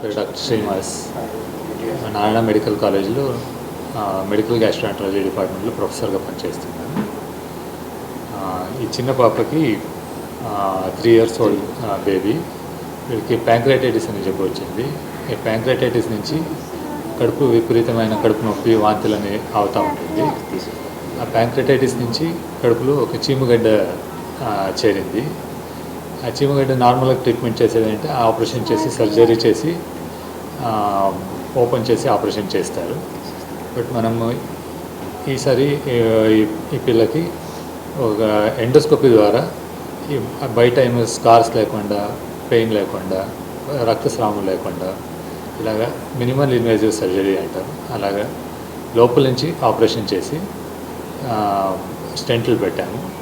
Doctor Srinivas Narayana medical కాలేజీలో medical gastroenterology డిపార్ట్మెంట్లో ప్రొఫెసర్గా పనిచేస్తున్నాను. ఈ చిన్న పాపకి త్రీ ఇయర్స్ ఓల్డ్ బేబీ వీడికి ప్యాంక్రైటైటిస్ అని చెప్పి వచ్చింది. ఈ ప్యాంక్రైటైటిస్ నుంచి కడుపు విపరీతమైన కడుపు నొప్పి వాంతులు అనేవి అవుతూ ఉంటుంది. ఆ ప్యాంక్రైటైటిస్ నుంచి కడుపులో ఒక చీమగడ్డ చేరింది. యాక్చువల్గా అయితే నార్మల్గా ట్రీట్మెంట్ చేసేది అంటే ఆపరేషన్ చేసి సర్జరీ చేసి ఓపెన్ చేసి ఆపరేషన్ చేస్తారు. బట్ మనము ఈసారి ఈ- పిల్లకి ఒక ఎండోస్కోపీ ద్వారా ఈ బయట ఏమో స్కార్స్ లేకుండా పెయిన్ లేకుండా రక్తస్రావం లేకుండా ఇలాగా మినిమల్ ఇన్వేజివ్ సర్జరీ అంటారు. అలాగా లోపల నుంచి ఆపరేషన్ చేసి స్టెంట్లు పెట్టాము.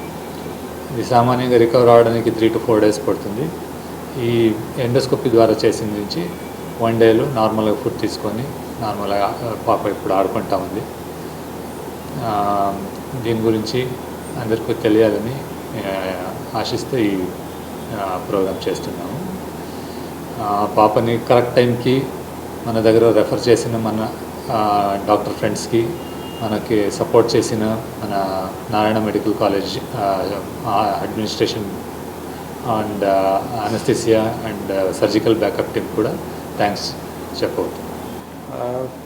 ఇది సామాన్యంగా రికవర్ అవడానికి త్రీ టు ఫోర్ డేస్ పడుతుంది. ఈ ఎండోస్కోపీ ద్వారా చేసిన నుంచి వన్ డేలో నార్మల్గా ఫుడ్ తీసుకొని నార్మల్గా పాప ఇప్పుడు ఆడుకుంటా ఉంది. దీని గురించి అందరికీ తెలియాలని ఆశిస్తే ఆశిస్తూ ఈ ప్రోగ్రామ్ చేస్తున్నాము. పాపని కరెక్ట్ టైంకి మన దగ్గర రెఫర్ చేసిన మన డాక్టర్ ఫ్రెండ్స్కి మనకి సపోర్ట్ చేసిన మన Narayana medical college administration and anaesthesia and surgical backup team కూడా థ్యాంక్స్ చెప్పవచ్చు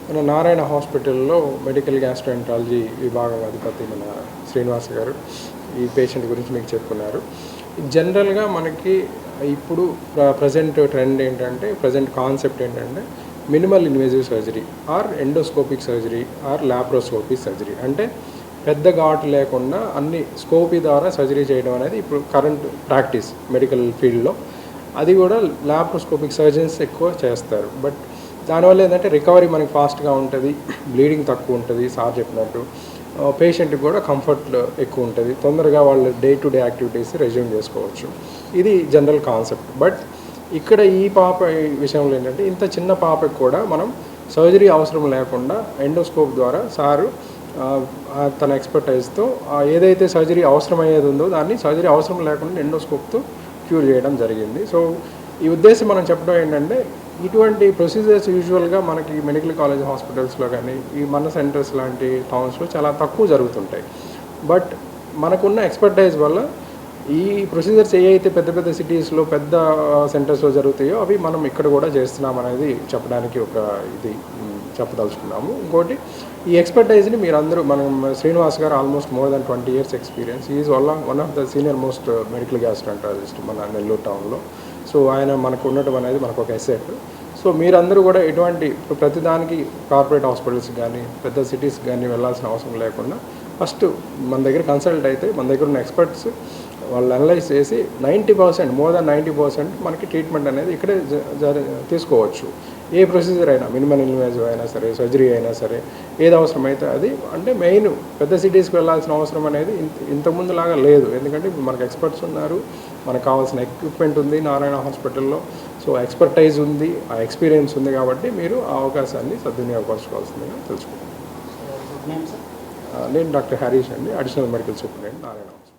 మన నారాయణ హాస్పిటల్లో మెడికల్ గ్యాస్ట్రోఎంట్రాలజీ విభాగం అధిపతి మన శ్రీనివాస్ గారు ఈ పేషెంట్ గురించి మీకు చెప్పుకున్నారు. జనరల్గా మనకి ఇప్పుడు ప్రజెంట్ ట్రెండ్ ఏంటంటే ప్రజెంట్ కాన్సెప్ట్ ఏంటంటే minimal invasive surgery or endoscopic surgery or laparoscopic surgery. అంటే పెద్ద ఘాటు లేకుండా అన్ని స్కోపీ ద్వారా సర్జరీ చేయడం అనేది ఇప్పుడు కరెంట్ ప్రాక్టీస్ మెడికల్ ఫీల్డ్లో. అది కూడా లాప్రోస్కోపిక్ సర్జన్స్ ఎక్కువ చేస్తారు. బట్ దానివల్ల ఏంటంటే రికవరీ మనకి ఫాస్ట్గా ఉంటుంది బ్లీడింగ్ తక్కువ ఉంటుంది సార్ చెప్పినట్టు. పేషెంట్కి కూడా కంఫర్ట్ ఎక్కువ ఉంటుంది. తొందరగా వాళ్ళ day to day activities resume చేసుకోవచ్చు. ఇది జనరల్ కాన్సెప్ట్. బట్ ఇక్కడ ఈ పాప విషయంలో ఏంటంటే ఇంత చిన్న పాపకి కూడా మనం సర్జరీ అవసరం లేకుండా ఎండోస్కోప్ ద్వారా సారు తన ఎక్స్పర్టైజ్తో ఏదైతే సర్జరీ అవసరమయ్యేది ఉందో దాన్ని సర్జరీ అవసరం లేకుండా ఎండోస్కోప్తో క్యూర్ చేయడం జరిగింది. సో ఈ ఉద్దేశం మనం చెప్పడం ఏంటంటే ఇటువంటి ప్రొసీజర్స్ యూజువల్గా మనకి మెడికల్ కాలేజ్ హాస్పిటల్స్లో కానీ ఈ మన సెంటర్స్ లాంటి టౌన్స్లో చాలా తక్కువ జరుగుతుంటాయి. బట్ మనకున్న ఎక్స్పర్టైజ్ వల్ల ఈ ప్రొసీజర్స్ ఏ అయితే పెద్ద పెద్ద సిటీస్లో పెద్ద సెంటర్స్లో జరుగుతాయో అవి మనం ఇక్కడ కూడా చేస్తున్నాం అనేది చెప్పడానికి ఒక ఇది చెప్పదలుచుకున్నాము. ఇంకోటి ఈ ఎక్స్పర్టైజ్ని మీరు అందరూ మనం శ్రీనివాస్ గారు almost more than twenty years experience is వల్ల one of the senior most medical gastroenterologist మన నెల్లూరు టౌన్లో సో ఆయన మనకు ఉండటం అనేది మనకు ఒక ఎసెట్ సో మీరందరూ కూడా ఎటువంటి ప్రతిదానికి కార్పొరేట్ హాస్పిటల్స్ కానీ పెద్ద సిటీస్ కానీ వెళ్ళాల్సిన అవసరం లేకుండా ఫస్ట్ మన దగ్గర కన్సల్ట్ అయితే మన దగ్గర ఉన్న ఎక్స్పర్ట్స్ వాళ్ళు అనలైజ్ చేసి ninety percent more than ninety percent మనకి ట్రీట్మెంట్ అనేది ఇక్కడే తీసుకోవచ్చు. ఏ ప్రొసీజర్ అయినా మినిమం ఇన్వేజివ్ అయినా సరే సర్జరీ అయినా సరే ఏది అవసరమైతే అది అంటే మెయిన్ పెద్ద సిటీస్కి వెళ్ళాల్సిన అవసరం అనేది ఇంత ఇంతకుముందు లాగా లేదు. ఎందుకంటే ఇప్పుడు మనకు ఎక్స్పర్ట్స్ ఉన్నారు మనకు కావాల్సిన ఎక్విప్మెంట్ ఉంది నారాయణ హాస్పిటల్లో. సో ఎక్స్పర్టైజ్ ఉంది ఆ ఎక్స్పీరియన్స్ ఉంది కాబట్టి మీరు ఆ అవకాశాన్ని సద్వినియోగపరచుకోవాల్సిందిగా తెలుసుకుంటాను నేను డాక్టర్ హరీష్ అండి additional medical superintendent Narayana hospital.